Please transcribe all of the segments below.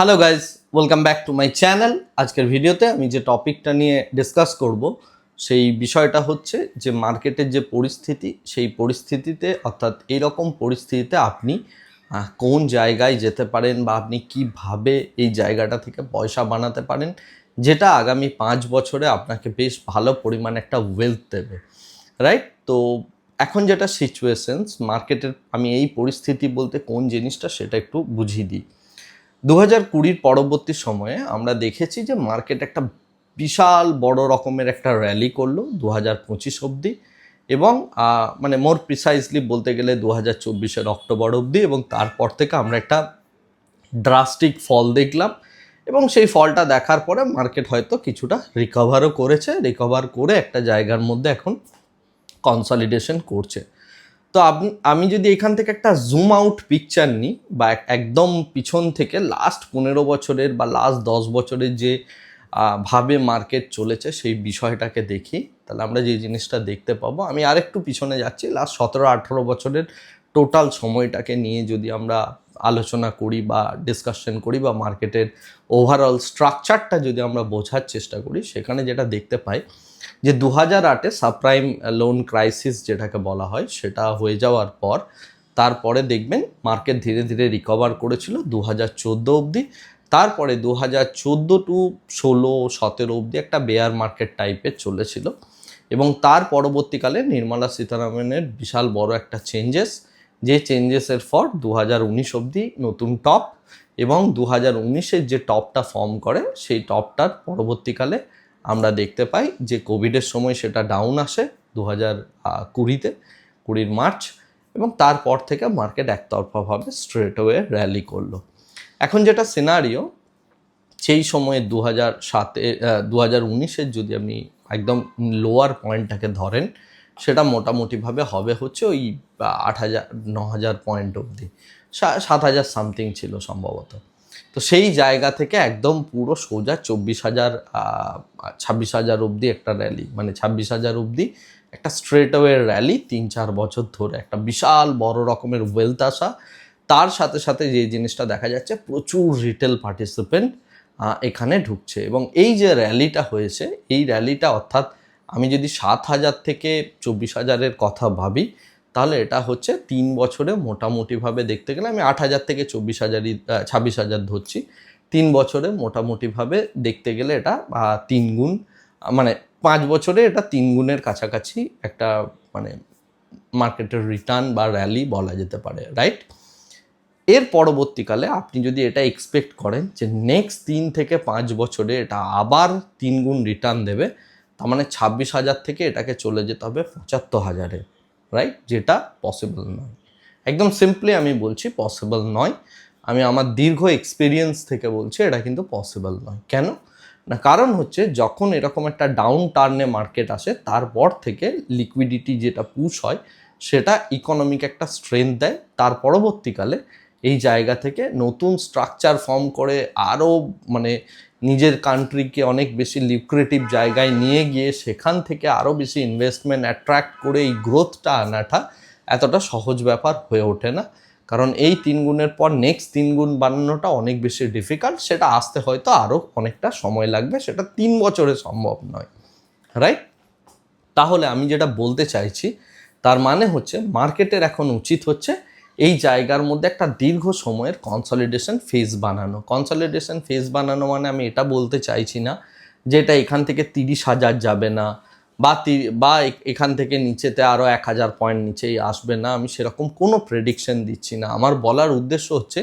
Hello guys welcome back to my channel আজকের ভিডিওতে আমি যে টপিকটা নিয়ে ডিসকাস করব, সেই বিষয়টা হচ্ছে যে মার্কেটের যে পরিস্থিতি, সেই পরিস্থিতিতে, অর্থাৎ এইরকম পরিস্থিতিতে আপনি কোন জায়গায় যেতে পারেন বা আপনি কীভাবে এই জায়গাটা থেকে পয়সা বানাতে পারেন, যেটা আগামী পাঁচ বছরে আপনাকে বেশ ভালো পরিমাণ একটা ওয়েলথ দেবে রাইট তো এখন যেটা সিচুয়েশনস মার্কেটের আমি এই পরিস্থিতি বলতে কোন জিনিসটা সেটা একটু বুঝিয়ে দিই। দু হাজার কুড়ির পরবর্তী সময়ে আমরা দেখেছি যে মার্কেট একটা বিশাল বড় রকমের একটা র্যালি করল দু হাজার পঁচিশ অবধি এবং মানে মোর প্রিসাইজলি বলতে গেলে দু হাজার চব্বিশের অক্টোবর অবধি এবং তারপর থেকে আমরা একটা ড্রাস্টিক ফল দেখলাম এবং সেই ফলটা দেখার পরে মার্কেট হয়তো কিছুটা রিকভারও করেছে রিকভার করে একটা জায়গার মধ্যে এখন কনসলিডেশন করছে। তো আমি যদি এখান থেকে একটা জুম আউট পিকচার নিই, বা একদম পিছন থেকে লাস্ট পনেরো বছরের বা লাস্ট দশ বছরের যে ভাবে মার্কেট চলেছে, সেই বিষয়টাকে দেখি। তাহলে আমরা যে জিনিসটা দেখতে পাবো, আমি আরেকটু পিছনে যাচ্ছি। লাস্ট সতেরো, আঠেরো বছরের টোটাল সময়টাকে নিয়ে যদি আমরা আলোচনা করি বা ডিসকাশন করি বা মার্কেটের ওভারঅল স্ট্রাকচারটা যদি আমরা বোঝার চেষ্টা করি, সেখানে যেটা দেখতে পাই যে দু হাজার আটে সাবপ্রাইম লোন ক্রাইসিস যেটাকে বলা হয়, সেটা হয়ে যাওয়ার পর তারপরে দেখবেন মার্কেট ধীরে ধীরে রিকভার করেছিল দু হাজার চোদ্দ অবধি। তারপরে দু হাজার চোদ্দ টু ষোলো, সতেরো অবধি একটা বেয়ার মার্কেট টাইপের চলেছিল। এবং তার পরবর্তীকালে নির্মলা সীতারামনের বিশাল বড় একটা চেঞ্জেস যে চেঞ্জেসের পর দু হাজার উনিশ অবধি নতুন টপ এবং দু হাজার উনিশের যে টপটা ফর্ম করে, সেই টপটার পরবর্তীকালে আমরা দেখতে পাই যে কোভিডের সময় সেটা ডাউন আসে দু হাজার কুড়িতে, কুড়ির মার্চ এবং তারপর থেকে মার্কেট একতরফাভাবে স্ট্রেট ওয়ে র্যালি করল। এখন যেটা সিনারিও সেই সময়ে দু হাজার সাতে দু হাজার উনিশের যদি আপনি একদম লোয়ার পয়েন্টটাকে ধরেন, সেটা মোটামুটিভাবে হবে হচ্ছে ওই আট হাজার ন হাজার পয়েন্ট অবধি সাত হাজার সামথিং ছিল সম্ভবত। তো সেই জায়গা থেকে একদম পুরো সোজা চব্বিশ হাজার ছাব্বিশ হাজার অবধি একটা র্যালি মানে ছাব্বিশ হাজার অবধি একটা স্ট্রেট ওয়ে র্যালি তিন চার বছর ধরে। একটা বিশাল বড় রকমের ওয়েলথ আসা। তার সাথে সাথে যে জিনিসটা দেখা যাচ্ছে, প্রচুর রিটেল পার্টিসিপেন্ট এখানে ঢুকছে। এবং এই যে র্যালিটা হয়েছে, এই র্যালিটা অর্থাৎ আমি যদি সাত হাজার থেকে চব্বিশ হাজারের কথা ভাবি তাহলে এটা হচ্ছে তিন বছরে মোটামুটিভাবে দেখতে গেলে আমি আট হাজার থেকে চব্বিশ হাজারই ছাব্বিশ হাজার ধরছি। তিন বছরে মোটামুটিভাবে দেখতে গেলে এটা তিন গুণ মানে পাঁচ বছরে এটা তিন গুণের কাছাকাছি একটা মানে মার্কেটের রিটার্ন বা র্যালি বলা যেতে পারে রাইট এর পরবর্তীকালে আপনি যদি এটা এক্সপেক্ট করেন যে নেক্সট তিন থেকে পাঁচ বছরে এটা আবার তিন গুণ রিটার্ন দেবে, তার মানে ছাব্বিশ হাজার থেকে এটাকে চলে যেতে হবে পঁচাত্তর হাজারে। রাইট যেটা পসিবল নয়। একদম সিম্পলি আমি বলছি পসিবল নয়। আমি আমার দীর্ঘ এক্সপিরিয়েন্স থেকে বলছি এটা কিন্তু পসিবল নয়। কেন? না, কারণ হচ্ছে যখন এরকম একটা ডাউন টার্নে মার্কেট আসে, তারপর থেকে লিকুইডিটি যেটা পুশ হয়, সেটা ইকোনমিক একটা স্ট্রেংথ দেয়। তার পরবর্তীকালে এই জায়গা থেকে নতুন স্ট্রাকচার ফর্ম করে আরও মানে নিজের কান্ট্রিকে অনেক বেশি লিকুরেটিভ জায়গায় নিয়ে গিয়ে সেখান থেকে আরও বেশি ইনভেস্টমেন্ট অ্যাট্রাক্ট করে এই গ্রোথটা আনাটা এতটা সহজ ব্যাপার হয়ে ওঠে না। কারণ এই তিন গুণের পর নেক্সট তিন গুণ বানানোটা অনেক বেশি ডিফিকাল্ট সেটা আসতে হয়তো আরও অনেকটা সময় লাগবে, সেটা তিন বছরে সম্ভব নয়। রাইট তাহলে আমি যেটা বলতে চাইছি, তার মানে হচ্ছে মার্কেটের এখন উচিত হচ্ছে এই জায়গার মধ্যে একটা দীর্ঘ সময়ের কনসলিডেশন ফেজ বানানো। কনসলিডেশন ফেজ বানানো মানে আমি এটা বলতে চাইছি না যে এটা এখান থেকে তিরিশ হাজার যাবে না বা বা এখান থেকে নিচেতে আরও এক হাজার পয়েন্ট নিচেই আসবে না। আমি সেরকম কোনো প্রেডিকশন দিচ্ছি না। আমার বলার উদ্দেশ্য হচ্ছে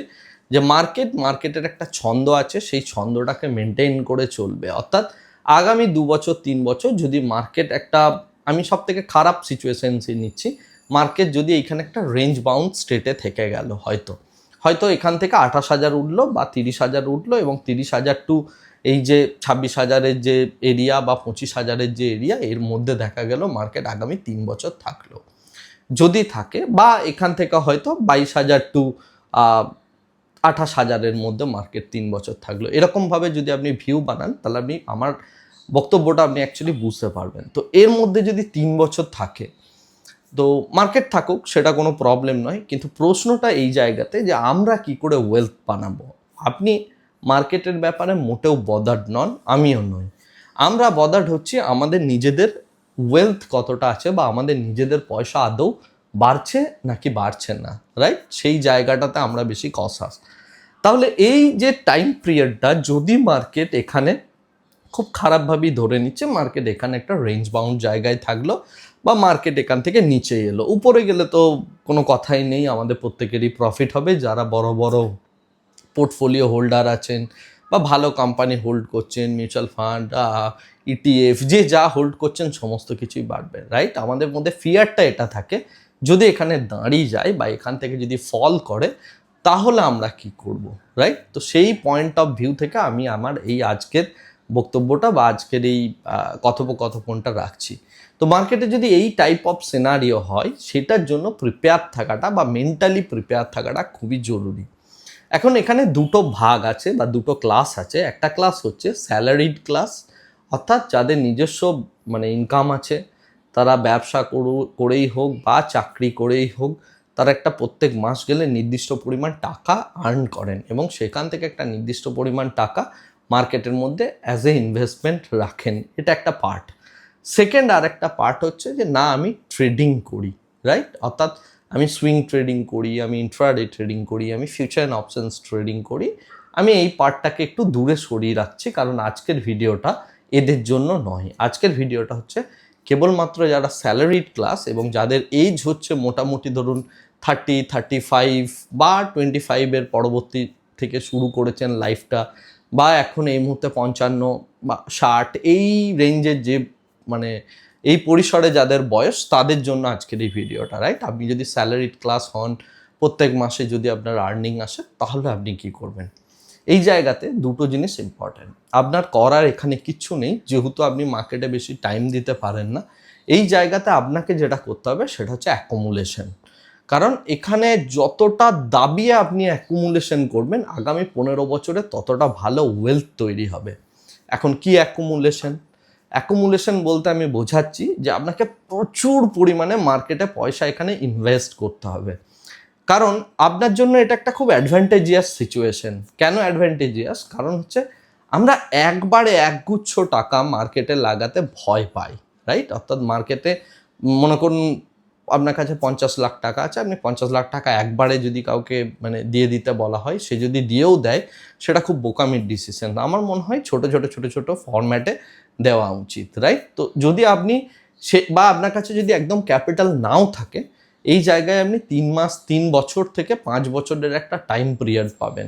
যে মার্কেট মার্কেটের একটা ছন্দ আছে, সেই ছন্দটাকে মেনটেন করে চলবে। অর্থাৎ আগামী দু বছর, তিন বছর যদি মার্কেট একটা, আমি সব থেকে খারাপ সিচুয়েশনসই নিচ্ছি। মার্কেট যদি এখানে একটা রেঞ্জ বাউন্ড স্টেটে থেকে গেল হয়তো। হয়তো এখান থেকে আঠাশ হাজার উঠল বা তিরিশ হাজার উঠল এবং তিরিশ হাজার টু এই যে ছাব্বিশ হাজারের যে এরিয়া বা পঁচিশ হাজারের যে এরিয়া এর মধ্যে দেখা গেল মার্কেট আগামী তিন বছর থাকল। যদি থাকে বা এখান থেকে হয়তো বাইশ হাজার টু আঠাশ হাজারের মধ্যে মার্কেট তিন বছর থাকল। এরকমভাবে যদি আপনি ভিউ বানান, তাহলে আপনি আমার বক্তব্যটা আপনি অ্যাকচুয়ালি বুঝতে পারবেন। তো এর মধ্যে যদি তিন বছর থাকে তো মার্কেট থাকুক, সেটা কোনো প্রবলেম নয়। কিন্তু প্রশ্নটা এই জায়গাতে যে আমরা কি করে ওয়েলথ বানাবো? আপনি মার্কেটের ব্যাপারে মোটেও বদার্ড নন, আমিও নই। আমরা বদার্ড হচ্ছি আমাদের নিজেদের ওয়েলথ কতটা আছে বা আমাদের নিজেদের পয়সা আদৌ বাড়ছে নাকি বাড়ছে না রাইট সেই জায়গাটাতে আমরা বেশি কসাস তাহলে এই যে টাইম পিরিয়ডটা যদি মার্কেট এখানে খুব খারাপভাবেই ধরে নিচ্ছে। মার্কেট এখানে একটা রেঞ্জ বাউন্ড জায়গায় থাকল বা মার্কেট এখান থেকে নিচে এলো। উপরে গেলে তো কোনো কথাই নেই, আমাদের প্রত্যেকেরই প্রফিট হবে। যারা বড় বড় পোর্টফোলিও হোল্ডার আছেন বা ভালো কোম্পানি হোল্ড করছেন মিউচুয়াল ফান্ড ইটিএফ যে যা হোল্ড করছেন, সমস্ত কিছুই বাড়বে রাইট আমাদের মধ্যে ফিয়ারটা এটা থাকে। যদি এখানে দাঁড়িয়ে যায় বা এখান থেকে যদি ফল করে, তাহলে আমরা কি করব রাইট তো সেই পয়েন্ট অফ ভিউ থেকে আমি আমার এই আজকের বক্তব্যটা বা আজকের এই আহ, কথোপকথনটা রাখছি। তো মার্কেটে যদি এই টাইপ অফ সিনারিও হয় সেটার জন্য প্রিপেয়ার থাকাটা বা মেন্টালি প্রিপেয়ার থাকাটা খুবই জরুরি। এখন এখানে দুটো ভাগ আছে বা দুটো ক্লাস আছে। একটা ক্লাস হচ্ছে স্যালারিড ক্লাস অর্থাৎ যাদের নিজস্ব মানে ইনকাম আছে তারা ব্যবসা করু করেই হোক বা চাকরি করেই হোক তারা একটা প্রত্যেক মাস গেলে নির্দিষ্ট পরিমাণ টাকা আর্ন করেন এবং সেখান থেকে একটা নির্দিষ্ট পরিমাণ টাকা মার্কেটের মধ্যে অ্যাজ এ ইনভেস্টমেন্ট রাখেন। এটা একটা পার্ট সেকেন্ড আর একটা পার্ট হচ্ছে যে, না, আমি ট্রেডিং করি রাইট অর্থাৎ আমি সুইং ট্রেডিং করি, আমি ইন্ট্রাডে ট্রেডিং করি, আমি ফিউচার অ্যান্ড অপশনস ট্রেডিং করি। আমি এই পার্টটাকে একটু দূরে সরিয়ে রাখছি, কারণ আজকের ভিডিওটা এদের জন্য নয়। আজকের ভিডিওটা হচ্ছে কেবলমাত্র যারা স্যালারিড ক্লাস এবং যাদের এজ হচ্ছে মোটামুটি ধরুন থার্টি থার্টি ফাইভ বা টোয়েন্টি ফাইভের পরবর্তী থেকে শুরু করেছেন লাইফটা বা এখন এই মুহূর্তে পঞ্চান্ন বা ষাট, এই রেঞ্জের যে মানে এই পরিসরে যাদের বয়স, তাদের জন্য আজকের এই ভিডিওটা রাইট আপনি যদি স্যালারিড ক্লাস হন, প্রত্যেক মাসে যদি আপনার আর্নিং আসে, তাহলে আপনি কি করবেন? এই জায়গাতে দুটো জিনিস ইম্পর্ট্যান্ট আপনার করার এখানে কিচ্ছু নেই, যেহেতু আপনি মার্কেটে বেশি টাইম দিতে পারেন না। এই জায়গাতে আপনাকে যেটা করতে হবে, সেটা হচ্ছে অ্যাকোমুলেশন কারণ এখানে যতটা দাবি আপনি অ্যাকুমুলেশন করবেন, আগামী পনেরো বছরে ততটা ভালো ওয়েলথ তৈরি হবে। এখন কি অ্যাকুমুলেশন অ্যাকুমুলেশন বলতে আমি বোঝাচ্ছি যে আপনাকে প্রচুর পরিমাণে মার্কেটে পয়সা এখানে ইনভেস্ট করতে হবে। কারণ আপনার জন্য এটা একটা খুব অ্যাডভান্টেজিয়াস সিচুয়েশন কেন অ্যাডভান্টেজিয়াস কারণ হচ্ছে আমরা একবারে একগুচ্ছ টাকা মার্কেটে লাগাতে ভয় পাই রাইট অর্থাৎ মার্কেটে মনে করুন আপনার কাছে পঞ্চাশ লাখ টাকা আছে, আপনি পঞ্চাশ লাখ টাকা একবারে যদি কাউকে মানে দিয়ে দিতে বলা হয়, সে যদি দিয়েও দেয়, সেটা খুব বোকামির ডিসিশন আমার মনে হয় ছোট ছোট ছোট ছোট ফরম্যাটে দেওয়া উচিত রাইট তো যদি আপনি সে বা আপনার কাছে যদি একদম ক্যাপিটাল নাও থাকে, এই জায়গায় আপনি তিন মাস, তিন বছর থেকে পাঁচ বছরের একটা টাইম পিরিয়ড পাবেন।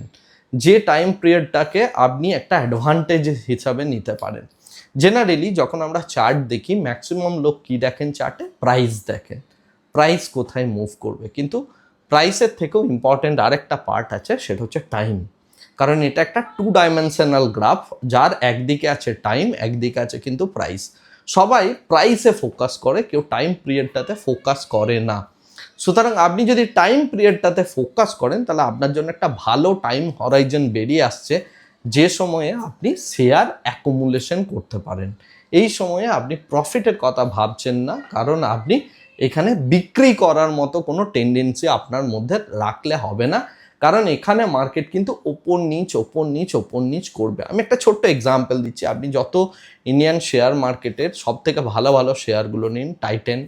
যে টাইম পিরিয়ডটাকে আপনি একটা অ্যাডভান্টেজ হিসাবে নিতে পারেন। জেনারেলি যখন আমরা চার্ট দেখি ম্যাক্সিমাম লোক কি দেখেন চার্টে প্রাইস দেখেন। প্রাইস কোথায় মুভ করবে। কিন্তু প্রাইসের থেকেও ইম্পর্ট্যান্ট আরেকটা পার্ট আছে, সেটা হচ্ছে টাইম কারণ এটা একটা টু ডাইমেনশনাল গ্রাফ যার একদিকে আছে টাইম একদিকে আছে কিন্তু প্রাইস সবাই প্রাইসে ফোকাস করে, কেউ টাইম পিরিয়ডটাতে ফোকাস করে না। সুতরাং আপনি যদি টাইম পিরিয়ডটাতে ফোকাস করেন, তাহলে আপনার জন্য একটা ভালো টাইম হরাইজন বেরিয়ে আসছে, যে সময়ে আপনি শেয়ার অ্যাকুমুলেশন করতে পারেন। এই সময়ে আপনি প্রফিটের কথা ভাবছেন না, কারণ আপনি এখানে বিক্রি করার মতো কোনো টেন্ডেন্সি আপনার মধ্যে রাখলে হবে না। কারণ এখানে মার্কেট কিন্তু ওপর নিচ ওপর নিচ ওপর নিচ করবে। আমি একটা ছোট্ট এক্সাম্পল দিচ্ছি। আপনি যত ইন্ডিয়ান শেয়ার মার্কেটের সব থেকে ভালো ভালো শেয়ারগুলো নিন টাইটেন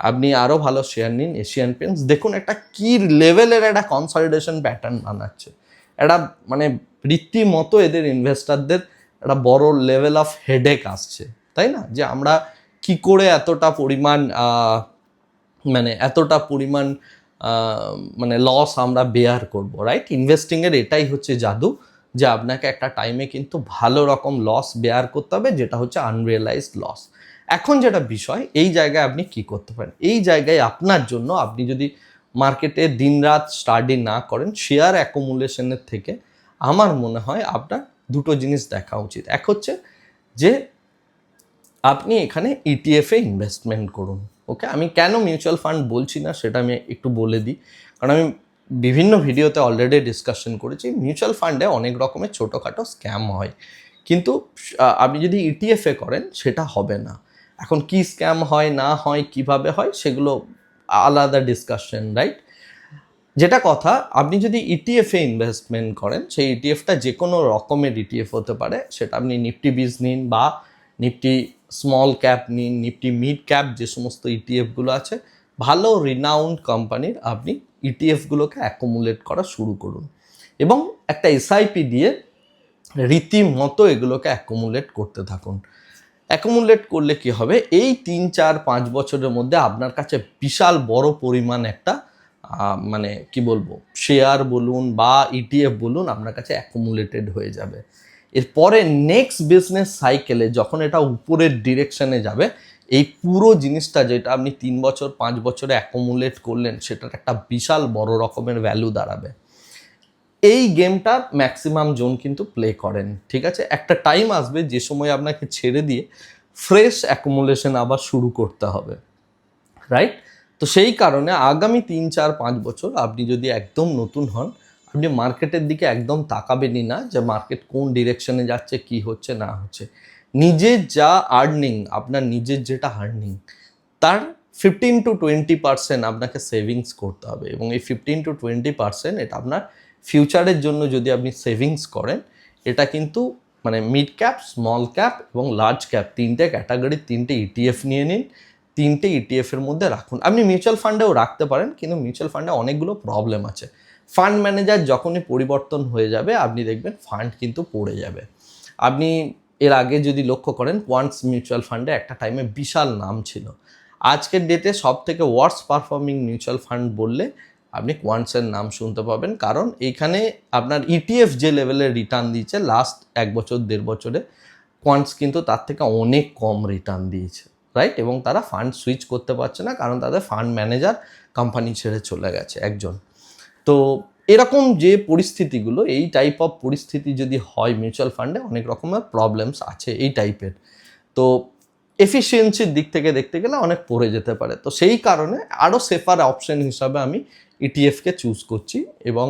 আপনি আরও ভালো শেয়ার নিন এশিয়ান পেন্টস দেখুন একটা কি লেভেলের একটা কনসলিডেশন প্যাটার্ন বানাচ্ছে। একটা মানে রীতিমতো এদের ইনভেস্টারদের একটা বড় লেভেল অফ হেডেক আসছে। তাই না? যে আমরা কি করে এতটা পরিমাণ মানে এতটা পরিমাণ মানে লস আমরা বেয়ার করব রাইট ইনভেস্টিংয়ের এটাই হচ্ছে জাদু, যে আপনাকে একটা টাইমে কিন্তু ভালো রকম লস বেয়ার করতে হবে, যেটা হচ্ছে আনরিয়েলাইজড লস এখন যেটা বিষয়, এই জায়গায় আপনি কি করতে পারেন? এই জায়গায় আপনার জন্য আপনি যদি মার্কেটে দিনরাত স্টাডি না করেন শেয়ার অ্যাকুমুলেশনের থেকে আমার মনে হয় আপনার দুটো জিনিস দেখা উচিত। এক হচ্ছে যে আপনি এখানে E ইটিএফে ইনভেস্টমেন্ট করুন। ওকে আমি কেন মিউচুয়াল ফান্ড বলছি না সেটা আমি একটু বলে দিই। কারণ আমি বিভিন্ন ভিডিওতে অলরেডি ডিসকাশন করেছি মিউচুয়াল ফান্ডে অনেক রকমের ছোটোখাটো স্ক্যাম হয়। কিন্তু আপনি যদি ইটিএফে করেন, সেটা হবে না। এখন কি স্ক্যাম হয়, না হয়, কীভাবে হয়, সেগুলো আলাদা ডিসকাশন রাইট যেটা কথা, আপনি যদি E ইটিএফে ইনভেস্টমেন্ট করেন, সেই ইটিএফটা যে কোনো রকমের ইটিএফ হতে পারে। সেটা আপনি নিফটি বিজ নিন বা নিফটি স্মল ক্যাপ নিন নিফটি মিড ক্যাপ যে সমস্ত ইটিএফগুলো আছে, ভালো রিনাউন্ড কোম্পানির আপনি ইটিএফগুলোকে অ্যাকোমুলেট করা শুরু করুন। এবং একটা এসআইপি দিয়ে রীতিমতো এগুলোকে অ্যাকোমুলেট করতে থাকুন। অ্যাকোমুলেট করলে কি হবে? এই তিন, চার, পাঁচ বছরের মধ্যে আপনার কাছে বিশাল বড় পরিমাণ একটা মানে কি বলব শেয়ার বলুন বা ইটিএফ বলুন আপনার কাছে অ্যাকুমুলেটেড হয়ে যাবে। এরপরে নেক্সট বিজনেস সাইকেলে যখন এটা উপরের ডিরেকশনে যাবে, এই পুরো জিনিসটা যেটা আপনি তিন বছর, পাঁচ বছরে অ্যাকুমুলেট করলেন, সেটার একটা বিশাল বড় রকমের ভ্যালু দাঁড়াবে। এই গেমটা ম্যাক্সিমাম জোন কিন্তু প্লে করেন, ঠিক আছে? একটা টাইম আসবে যে সময় আপনাকে ছেড়ে দিয়ে ফ্রেশ অ্যাকুমুলেশন আবার শুরু করতে হবে রাইট তো সেই কারণে আগামী তিন, চার, পাঁচ বছর আপনি যদি একদম নতুন হন আপনি মার্কেটের দিকে একদম তাকাবেনই না যে মার্কেট কোন ডিরেকশনে যাচ্ছে, কি হচ্ছে, না হচ্ছে। নিজের যা আর্নিং আপনার নিজের যেটা আর্নিং তার ফিফটিন টু টোয়েন্টি পার্সেন্ট আপনাকে সেভিংস করতে হবে এবং এই ফিফটিন টু টোয়েন্টি পার্সেন্ট এটা আপনার ফিউচারের জন্য যদি আপনি সেভিংস করেন, এটা কিন্তু মানে মিড ক্যাপ স্মল ক্যাপ এবং লার্জ ক্যাপ তিনটে ক্যাটাগরির তিনটে ইটিএফ নিয়ে নিন, তিনটে ইটিএফের মধ্যে রাখুন। আপনি মিউচুয়াল ফান্ডেও রাখতে পারেন, কিন্তু মিউচুয়াল ফান্ডে অনেকগুলো প্রবলেম আছে। ফান্ড ম্যানেজার যখনই পরিবর্তন হয়ে যাবে, আপনি দেখবেন ফান্ড কিন্তু পড়ে যাবে। আপনি এর আগে যদি লক্ষ্য করেন কোয়ান্টস মিউচুয়াল ফান্ডে একটা টাইমে বিশাল নাম ছিল। আজকের ডেটে সব থেকে ওয়ার্স পারফর্মিং মিউচুয়াল ফান্ড বললে আপনি কোয়ান্টসের নাম শুনতে পাবেন। কারণ এইখানে আপনার ইটিএফ যে লেভেলের রিটার্ন দিয়েছে লাস্ট এক বছর, দেড় বছরে কোয়ান্টস কিন্তু তার থেকে অনেক কম রিটার্ন দিয়েছে রাইট এবং তারা ফান্ড সুইচ করতে পারছে না, কারণ তাদের ফান্ড ম্যানেজার কোম্পানি ছেড়ে চলে গেছে একজন। তো এরকম যে পরিস্থিতিগুলো, এই টাইপ অফ পরিস্থিতি যদি হয় মিউচুয়াল ফান্ডে অনেক রকমের প্রবলেমস আছে এই টাইপের তো এফিসিয়েন্সির দিক থেকে দেখতে গেলে অনেক পড়ে যেতে পারে। তো সেই কারণে আরও সেফার অপশন হিসাবে আমি ইটিএফকে চুজ করছি এবং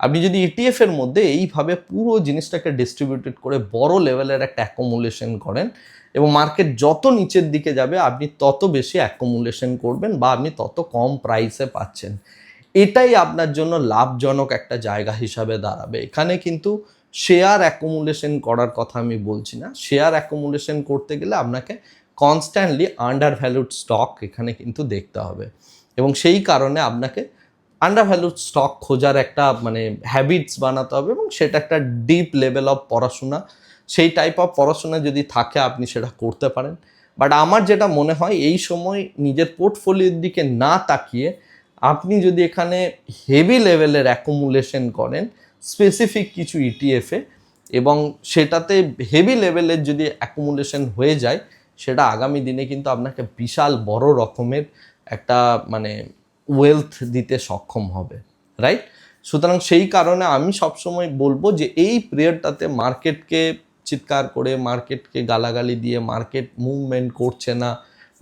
আপনি যদি ইটিএফের মধ্যে এইভাবে পুরো জিনিসটাকে ডিস্ট্রিবিউটেড করে বড় লেভেলের একটা অ্যাকোমুলেশন করেন এবং মার্কেট যত নিচের দিকে যাবে, আপনি তত বেশি অ্যাকোমুলেশন করবেন বা আপনি তত কম প্রাইসে পাচ্ছেন। এটাই আপনার জন্য লাভজনক একটা জায়গা হিসাবে দাঁড়াবে। এখানে কিন্তু শেয়ার অ্যাকুমুলেশন করার কথা আমি বলছি না। শেয়ার অ্যাকুমুলেশন করতে গেলে আপনাকে কনস্ট্যান্টলি আন্ডার ভ্যালুড স্টক এখানে কিন্তু দেখতে হবে। এবং সেই কারণে আপনাকে আন্ডার ভ্যালুড স্টক খোঁজার একটা মানে হ্যাবিটস বানাতে হবে এবং সেটা একটা ডিপ লেভেল অফ পড়াশোনা। সেই টাইপ অফ পড়াশোনা যদি থাকে, আপনি সেটা করতে পারেন। বাট আমার যেটা মনে হয়, এই সময় নিজের পোর্টফোলিওর দিকে না তাকিয়ে আপনি যদি এখানে হেভি লেভেলের অ্যাকুমুলেশন করেন স্পেসিফিক কিছু ইটিএফে এবং সেটাতে হেভি লেভেলের যদি অ্যাকুমুলেশন হয়ে যায়, সেটা আগামী দিনে কিন্তু আপনাকে বিশাল বড় রকমের একটা মানে ওয়েলথ দিতে সক্ষম হবে রাইট সুতরাং সেই কারণে আমি সবসময় বলব যে এই পিরিয়ডটাতে মার্কেটকে চিৎকার করে মার্কেটকে গালাগালি দিয়ে মার্কেট মুভমেন্ট করছে না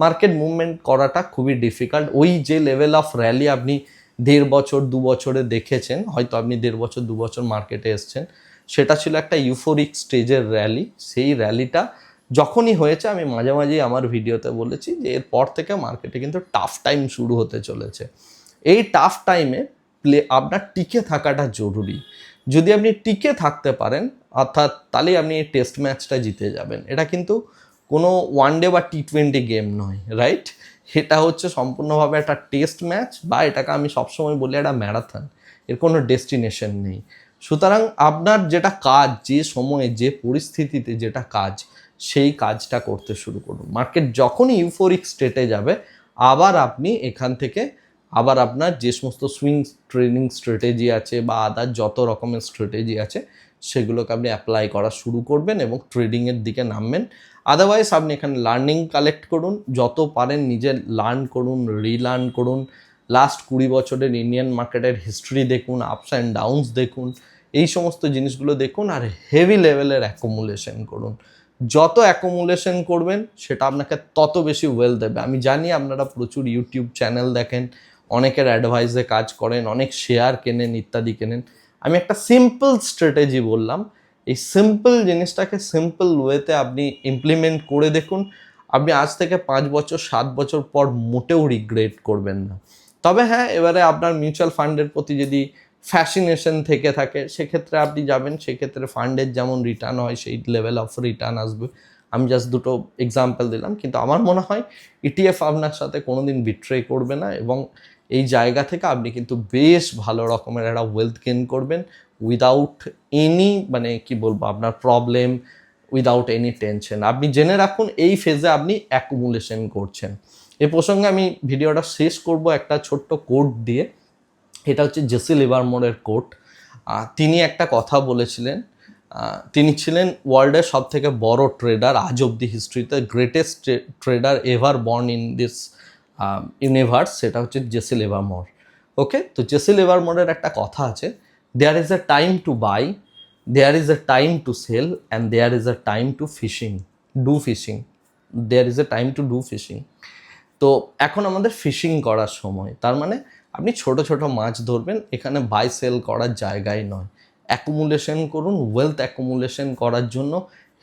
মার্কেট মুভমেন্ট করাটা খুবই ডিফিকাল্ট ওই যে লেভেল অফ র্যালি আপনি দেড় বছর, দু বছরে দেখেছেন, হয়তো আপনি দেড় বছর, দু বছর মার্কেটে এসছেন, সেটা ছিল একটা ইউফোরিক স্টেজের র্যালি সেই র্যালিটা যখনই হয়েছে, আমি মাঝে মাঝেই আমার ভিডিওতে বলেছি যে এরপর থেকে মার্কেটে কিন্তু টাফ টাইম শুরু হতে চলেছে। এই টাফ টাইমে প্লে আপনার টিকে থাকাটা জরুরি। যদি আপনি টিকে থাকতে পারেন, অর্থাৎ তাহলেই আপনি এই টেস্ট ম্যাচটা জিতে যাবেন। এটা কিন্তু কোনো ওয়ান ডে বা টি টোয়েন্টি গেম নয় রাইট এটা হচ্ছে সম্পূর্ণভাবে একটা টেস্ট ম্যাচ বা এটাকে আমি সবসময় বলি একটা ম্যারাথন এর কোনো ডেস্টিনেশন নেই। সুতরাং আপনার যেটা কাজ, যে সময়ে, যে পরিস্থিতিতে যেটা কাজ, সেই কাজটা করতে শুরু করুন। মার্কেট যখনই ইউফোরিক স্টেটে যাবে, আবার আপনি এখান থেকে আবার আপনার যে সমস্ত সুইং ট্রেনিং স্ট্র্যাটেজি আছে বা আদার যত রকমের স্ট্র্যাটেজি আছে সেগুলোকে আপনি অ্যাপ্লাই করা শুরু করবেন এবং ট্রেডিংয়ের দিকে নামবেন। আদারওয়াইজ আপনি এখানে লার্নিং কালেক্ট করুন। যত পারেন নিজে লার্ন করুন রিলার্ন করুন। লাস্ট কুড়ি বছরের ইন্ডিয়ান মার্কেটের হিস্ট্রি দেখুন আপস অ্যান্ড ডাউনস দেখুন। এই সমস্ত জিনিসগুলো দেখুন আর হেভি লেভেলের অ্যাকোমুলেশন করুন। যত অ্যাকোমুলেশন করবেন, সেটা আপনাকে তত বেশি ওয়েল দেবে। আমি জানি আপনারা প্রচুর ইউটিউব চ্যানেল দেখেন, অনেকের অ্যাডভাইসে কাজ করেন, অনেক শেয়ার কেনেন ইত্যাদি কেনেন। আমি একটা সিম্পল স্ট্র্যাটেজি বললাম। এই সিম্পল জিনিসটাকে সিম্পল ওয়েতে আপনি ইমপ্লিমেন্ট করে দেখুন। আপনি আজ থেকে পাঁচ বছর, সাত বছর পর মোটেও রিগ্রেট করবেন না। তবে হ্যাঁ এবারে আপনার মিউচুয়াল ফান্ডের প্রতি যদি ফ্যাসিনেশন থেকে থাকে, সেক্ষেত্রে আপনি যাবেন। সেক্ষেত্রে ফান্ডের যেমন রিটার্ন হয়, সেই লেভেল অফ রিটার্ন আসবে। আমি জাস্ট দুটো এক্সাম্পল দিলাম। কিন্তু আমার মনে হয় ইটিএফ আপনার সাথে কোনোদিন বিট্রে করবে না এবং এই জায়গা থেকে আপনি কিন্তু বেশ ভালো রকমের একটা ওয়েলথ গেন করবেন উইদাউট এনি মানে কি বলব, আপনার প্রবলেম উইদাউট এনি টেনশন আপনি জেনে রাখুন, এই ফেজে আপনি অ্যাকুমুলেশন করছেন। এ প্রসঙ্গে আমি ভিডিওটা শেষ করব একটা ছোট্ট কোড দিয়ে। এটা হচ্ছে জেসি লিভারমোরের কোট তিনি একটা কথা বলেছিলেন। তিনি ছিলেন ওয়ার্ল্ডের সব থেকে বড় ট্রেডার আজ অব্দি হিস্ট্রিতে greatest trader ever born in this universe সেটা হচ্ছে জেসি লিভারমোর ওকে তো জেসি লিভারমোরের একটা কথা আছে there is a time to buy there is a time to sell and there is a time to fishing do fishing there is a time to do fishing তো এখন আমাদের fishing করার সময়, তার মানে আপনি ছোট ছোট মাছ ধরবেন, এখানে বাই সেল করার জায়গায় নয়। অ্যাকুমুলেশন করুন ওয়েলথ অ্যাকুমুলেশন করার জন্য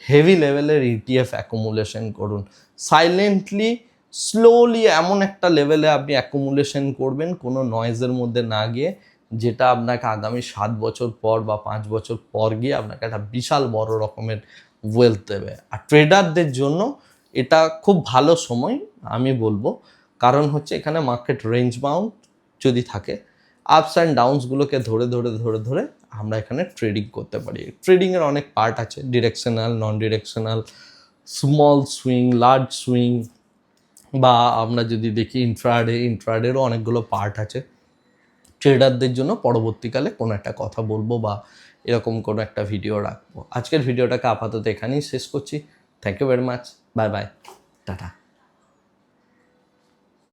হেভি লেভেলের ইটিএফ অ্যাকুমুলেশন করুন। সাইলেন্টলি স্লোলি এমন একটা লেভেলে আপনি অ্যাকুমুলেশন করবেন কোনো নয়েজের মধ্যে না গিয়ে, যেটা আপনাকে আগামী সাত বছর পর বা পাঁচ বছর পর গিয়ে আপনাকে একটা বিশাল বড় রকমের ওয়েলথ দেবে। আর ট্রেডারদের জন্য এটা খুব ভালো সময়, আমি বলব। কারণ হচ্ছে এখানে মার্কেট রেঞ্জ বাউন্ড যদি থাকে আপস অ্যান্ড ডাউনসগুলোকে ধরে ধরে ধরে ধরে আমরা এখানে ট্রেডিং করতে পারি। ট্রেডিংয়ের অনেক পার্ট আছে directional non directional small swing large swing বা আমরা যদি দেখি ইনফ্রাডে ইনফ্রাডেরও অনেকগুলো পার্ট আছে। ট্রেডারদের জন্য পরবর্তীকালে কোনো একটা কথা বলব বা এরকম কোনো একটা ভিডিও রাখব। আজকের ভিডিওটাকে আপাতত এখানেই শেষ করছি। Thank you very much bye bye ta-ta